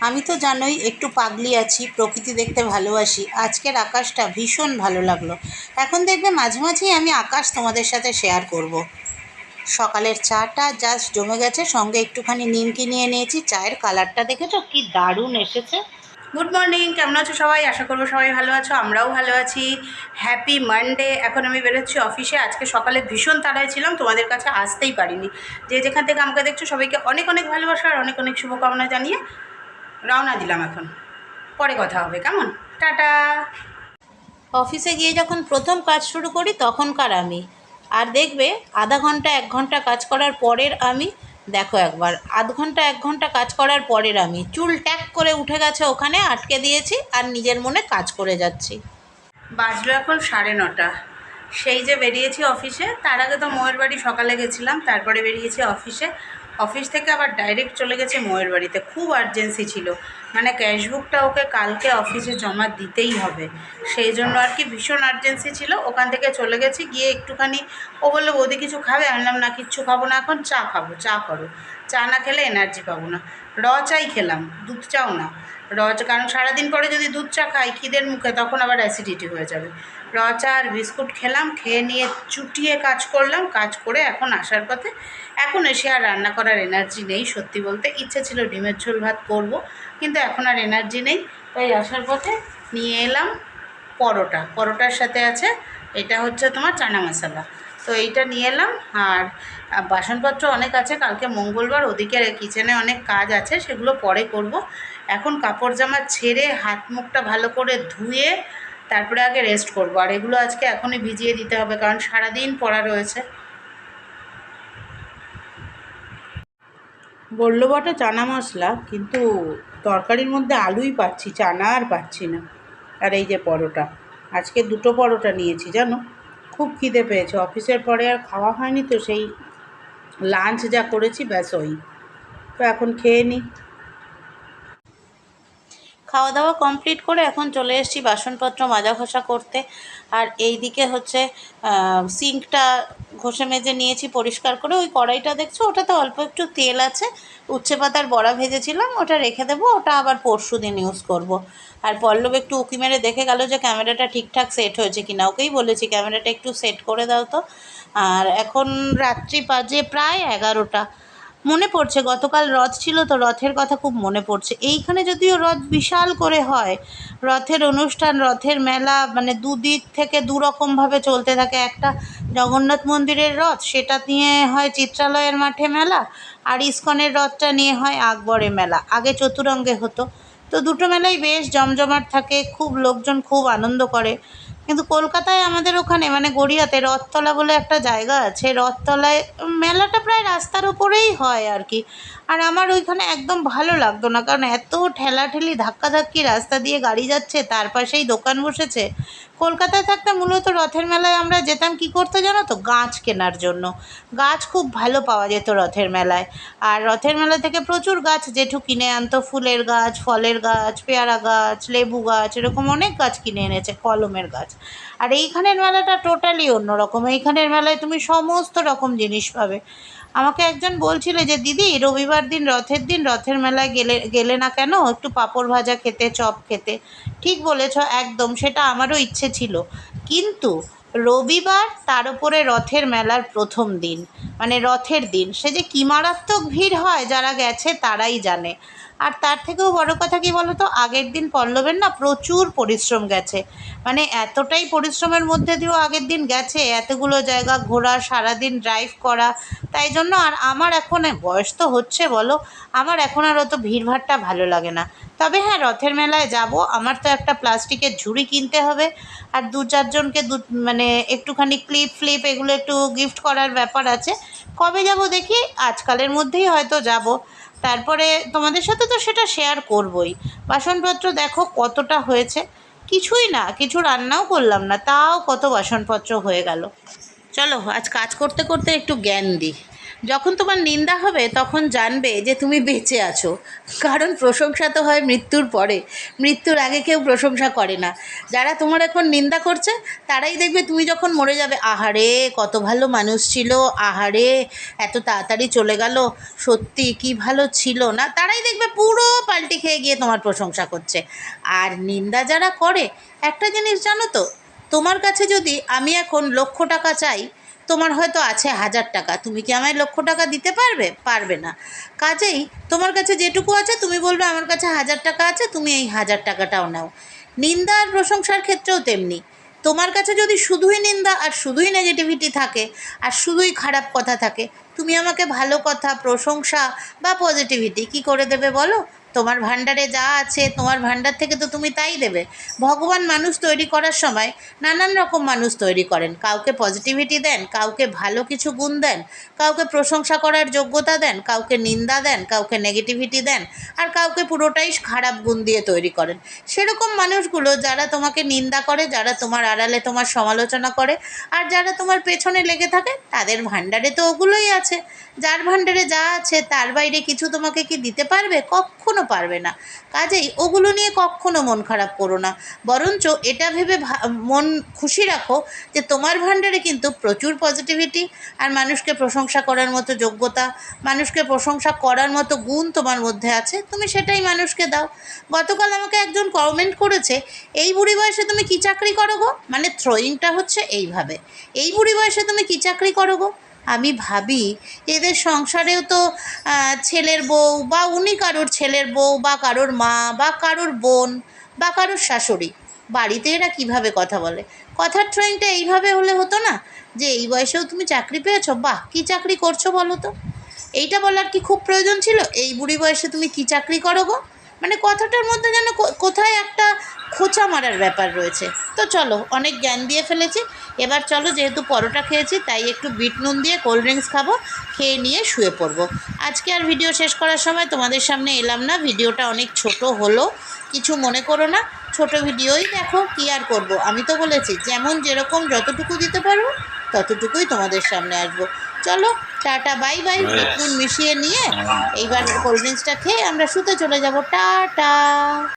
আমি তো জানোই, একটু পাগলি আছি, প্রকৃতি দেখতে ভালোবাসি। আজকের আকাশটা ভীষণ ভালো লাগল। এখন দেখবে মাঝে মাঝেই আমি আকাশ তোমাদের সাথে শেয়ার করব। সকালের চাটা জাস্ট জমে গেছে, সঙ্গে একটুখানি নিমকি নিয়ে নিয়েছি, চায়ের কালারটা দেখেছ কি দারুণ এসেছে। গুড মর্নিং কেমন আছো সবাই? আশা করব সবাই ভালো আছো, আমরাও ভালো আছি। হ্যাপি মানডে এখন আমি বেরোচ্ছি অফিসে আজকে সকালে ভীষণ তাড়ায় ছিলাম, তোমাদের কাছে আসতেই পারিনি। যে যেখান থেকে আমাকে দেখছ, সবাইকে অনেক অনেক ভালোবাসা আর অনেক অনেক শুভকামনা জানিয়ে রওনা দিলাম এখন। পরে কথা হবে কেমন? টাটা। অফিসে গিয়ে যখন প্রথম কাজ শুরু করি তখনকার আমি। আর দেখবে আধা ঘণ্টা এক ঘণ্টা কাজ করার পরের আমি দেখো একবার আধ ঘণ্টা এক ঘণ্টা কাজ করার পরের আমি। চুল ট্যাক করে উঠে গেছে ওখানে আটকে দিয়েছি আর নিজের মনে কাজ করে যাচ্ছি। বাজলো এখন সাড়ে নটা। সেই যে বেরিয়েছি অফিসে তার আগে তো মোয়ের বাড়ি সকালে গেছিলাম তারপরে বেরিয়েছি অফিসে। অফিস থেকে আবার ডাইরেক্ট চলে গেছে মোয়ের বাড়িতে। খুব আর্জেন্সি ছিল। মানে ক্যাশবুকটা ওকে কালকে অফিসে জমা দিতেই হবে। সেই জন্য আর কি ভীষণ আর্জেন্সি ছিল। ওখান থেকে চলে গেছি, গিয়ে একটুখানি ও বলল, বৌদি কিছু খাবে? আমি বললাম, না, কিচ্ছু খাব না, এখন চা খাব, চা করো। চা না খেলে এনার্জি পাবো না। র চাই খেলাম, দুধ চাও না। র চা, কারণ সারাদিন পরে যদি দুধ চা খাই, খিদের মুখে তখন আবার অ্যাসিডিটি হয়ে যাবে। র আর বিস্কুট খেলাম, খেয়ে নিয়ে চুটিয়ে কাজ করলাম, কাজ করে এখন আসার পথে এখন এসে আর রান্না করার এনার্জি নেই, সত্যি বলতে ইচ্ছে ছিল ডিমের ঝোল ভাত করব, কিন্তু এখন আর এনার্জি নেই, তাই আসার পথে নিয়ে এলাম পরোটা, পরোটার সাথে আছে এটা হচ্ছে তোমার চানা মশলা, তো এইটা নিয়ে এলাম আর বাসনপত্র অনেক আছে, কালকে মঙ্গলবার ওদিকে কিচেনে অনেক কাজ আছে, সেগুলো পরে করব, এখন কাপড় জামা ছেড়ে হাত মুখটা ভালো করে ধুয়ে তারপরে আগে রেস্ট করব। আর এগুলো আজকে এখনই ভিজিয়ে দিতে হবে, কারণ সারাদিন পড়া রয়েছে। বলল বটে চানা মশলা, কিন্তু তরকারির মধ্যে আলুই পাচ্ছি, চানা আর পাচ্ছি না। আর এই যে পরোটা, আজকে দুটো পরোটা নিয়েছি, জানো? খুব খিদে পেয়েছে, অফিসের পরে আর খাওয়া হয়নি তো, সেই লাঞ্চ যা করেছি, ব্যাস ওই। তো এখন খেয়ে নিই খাওয়া দাওয়া কমপ্লিট করে এখন চলে এসেছি বাসনপত্র মাজা ঘষা করতে। আর এই দিকে হচ্ছে সিঙ্কটা ঘষে মেজে নিয়েছি পরিষ্কার করে। ওই কড়াইটা দেখছ? ওটাতে অল্প একটু তেল আছে। উচ্ছে পাতার বড়া ভেজেছিলাম, ওটা রেখে দেবো। ওটা আবার পরশু দিন ইউজ করব। আর পল্লব একটু উকি মেরে দেখে গেল যে ক্যামেরাটা ঠিকঠাক সেট হয়েছে কিনা। ওকেই বলেছি ক্যামেরাটা একটু সেট করে দাও তো। আর এখন রাত্রি বাজে প্রায় এগারোটা। মনে পড়ছে, গতকাল রথ ছিল তো রথের কথা খুব মনে পড়ছে। এইখানে যদিও রথ বিশাল করে হয়, রথের অনুষ্ঠান, রথের মেলা মানে দুদিক থেকে দু রকমভাবে চলতে থাকে। একটা জগন্নাথ মন্দিরের রথ, সেটা নিয়ে হয় চিত্রালয়ের মাঠে মেলা, আর ইস্কনের রথটা নিয়ে হয় আকবরে মেলা। আগে চতুরঙ্গে হতো। তো দুটো মেলাই বেশ জমজমাট থাকে, খুব লোকজন খুব আনন্দ করে। কিন্তু কলকাতায় আমাদের ওখানে মানে গড়িয়াতে রথতলা বলে একটা জায়গা আছে, রথতলায় মেলাটা প্রায় রাস্তার উপরেই হয় আর কি। আর আমার ওইখানে একদম ভালো লাগতো না, কারণ এত ঠেলাঠেলি, ধাক্কাধাক্কি রাস্তা দিয়ে গাড়ি যাচ্ছে, তার পাশেই দোকান বসেছে কলকাতায় থাকতে মূলত রথের মেলায় আমরা যেতাম কি করতে জানো তো? গাছ কেনার জন্য। গাছ খুব ভালো পাওয়া যেত রথের মেলায়। আর রথের মেলা থেকে প্রচুর গাছ জেঠু কিনে আনতো। ফুলের গাছ, ফলের গাছ, পেয়ারা গাছ, লেবু গাছ, এরকম অনেক গাছ কিনে এনেছে, কলমের গাছ। আর এইখানের মেলাটা টোটালি অন্যরকম। এইখানের মেলায় তুমি সমস্ত রকম জিনিস পাবে। আমাকে একজন বলছিল যে, দিদি, রবিবার দিন, রথের দিন, রথের মেলায় গেলে গেলে না কেন? একটু পাঁপড় ভাজা খেতে, চপ খেতে। ঠিক বলেছ, একদম, সেটা আমারও ইচ্ছে ছিল। কিন্তু রবিবার তার উপরে রথের মেলার প্রথম দিন মানে রথের দিন, সে যে কী মারাত্মক ভিড় হয়, যারা গেছে তারাই জানে। আর তার থেকেও বড় কথা কি বলো তো আগের দিন পল্লবের না প্রচুর পরিশ্রম গেছে। মানে এতটাই পরিশ্রমের মধ্যে দিয়েও আগের দিন গেছে, এতগুলো জায়গা ঘোরা, সারাদিন ড্রাইভ করা। তাই জন্য আর আমার এখন বয়স তো হচ্ছে বলো, আমার এখন আর অত ভিড়ভাড়টা ভালো লাগে না। তবে হ্যাঁ রথের মেলায় যাব, আমার তো একটা প্লাস্টিকের ঝুড়ি কিনতে হবে। আর দু চারজনকে দু মানে একটুখানি ক্লিপ ফ্লিপ এগুলো একটু গিফট করার ব্যাপার আছে। কবে যাব দেখি? আজকালের মধ্যেই হয়তো যাব। তারপরে তোমাদের সাথে তো সেটা শেয়ার করবই। বাসনপত্র দেখো কতটা হয়েছে। কিছুই না, কিছু রান্নাও করলাম না, তাও কত বাসনপত্র হয়ে গেল। চলো আজ কাজ করতে করতে একটু জ্ঞান দিই। যখন তোমার নিন্দা হবে, তখন জানবে যে তুমি বেঁচে আছো। কারণ প্রশংসা তো হয় মৃত্যুর পরে। মৃত্যুর আগে কেউ প্রশংসা করে না। যারা তোমার এখন নিন্দা করছে, তারাই দেখবে তুমি যখন মরে যাবে, আহারে, কত ভালো মানুষ ছিল, আহারে, এত তাড়াতাড়ি চলে গেল, সত্যি কি ভালো ছিল না? তারাই দেখবে পুরো পাল্টি খেয়ে গিয়ে তোমার প্রশংসা করছে। আর নিন্দা যারা করে, একটা জিনিস জানো তো, তোমার কাছে যদি আমি এখন লক্ষ টাকা চাই তোমার হয়তো আছে হাজার টাকা। তুমি কি আমায় লক্ষ টাকা দিতে পারবে? পারবে না। কাজেই তোমার কাছে যেটুকু আছে, তুমি বলবে আমার কাছে হাজার টাকা আছে, তুমি এই হাজার টাকাটাও নাও। নিন্দা আর প্রশংসার ক্ষেত্রেও তেমনি। তোমার কাছে যদি শুধুই নিন্দা আর শুধুই নেগেটিভিটি থাকে, আর শুধুই খারাপ কথা থাকে, তুমি আমাকে ভালো কথা, প্রশংসা বা পজিটিভিটি কি করে দেবে বলো? তোমার ভাণ্ডারে যা আছে, তোমার ভাণ্ডার থেকে তো তুমি তাই দেবে। ভগবান মানুষ তৈরি করার সময় নানান রকম মানুষ তৈরি করেন। কাউকে পজিটিভিটি দেন, কাউকে ভালো কিছু গুণ দেন, কাউকে প্রশংসা করার যোগ্যতা দেন, কাউকে নিন্দা দেন, কাউকে নেগেটিভিটি দেন, আর কাউকে পুরোটাই খারাপ গুণ দিয়ে তৈরি করেন। সেরকম মানুষগুলো যারা তোমাকে নিন্দা করে, যারা তোমার আড়ালে তোমার সমালোচনা করে, আর যারা তোমার পেছনে লেগে থাকে, তাদের ভাণ্ডারে তো ওগুলোই আছে। যার ভাণ্ডারে যা আছে, তার বাইরে কিছু তোমাকে কি দিতে পারবে? কখনো পারবে না। কাজেই ওগুলো নিয়ে কখনো মন খারাপ করো না। বরঞ্চ এটা ভেবে মন খুশি রাখো যে তোমার ভাণ্ডারে কিন্তু প্রচুর পজিটিভিটি আর মানুষকে প্রশংসা করার মতো যোগ্যতা, মানুষকে প্রশংসা করার মতো গুণ তোমার মধ্যে আছে, তুমি সেটাই মানুষকে দাও। গতকাল আমাকে একজন কমেন্ট করেছে, এই বুড়ি বয়সে তুমি কী চাকরি করো গো? মানে থ্রোয়িংটা হচ্ছে এইভাবে। এই বুড়ি বয়সে তুমি কী চাকরি করো গো? আমি ভাবি, এদের সংসারেও তো ছেলের বউ বা উনি কারোর ছেলের বউ বা কারোর মা বা কারোর বোন বা কারোর শাশুড়ি। বাড়িতে এরা কীভাবে কথা বলে? কথার ট্রেনটা এইভাবে হলে হতো না? যে এই বয়সেও তুমি চাকরি পেয়েছ? বাহ, কী চাকরি করছ বলো তো? এইটা বলার কি খুব প্রয়োজন ছিল? এই বুড়ি বয়সে তুমি কী চাকরি করো গো? মানে কথাটার মধ্যে যেন কোথায় একটা খোঁচা মারার ব্যাপার রয়েছে। তো চলো অনেক জ্ঞান দিয়ে ফেলেছি। এবার চলো যেহেতু পরোটা খেয়েছি তাই একটু বিট নুন দিয়ে কোল্ড ড্রিঙ্কস খাব খেয়ে নিয়ে শুয়ে পড়ব। আজকে আর ভিডিও শেষ করার সময় তোমাদের সামনে এলাম না। ভিডিওটা অনেক ছোট হলো কিছু মনে করো না। ছোট ভিডিওই দেখো কি আর করব? আমি তো বলেছি যেমন যেরকম যতটুকু দিতে পারব ততটুকুই তোমাদের সামনে আসব। চলো টাটা বাই বাই। বিট নুন মিশিয়ে নিয়ে এইবার কোল্ড ড্রিঙ্কসটা খেয়ে আমরা শুতে চলে যাব। টাটা।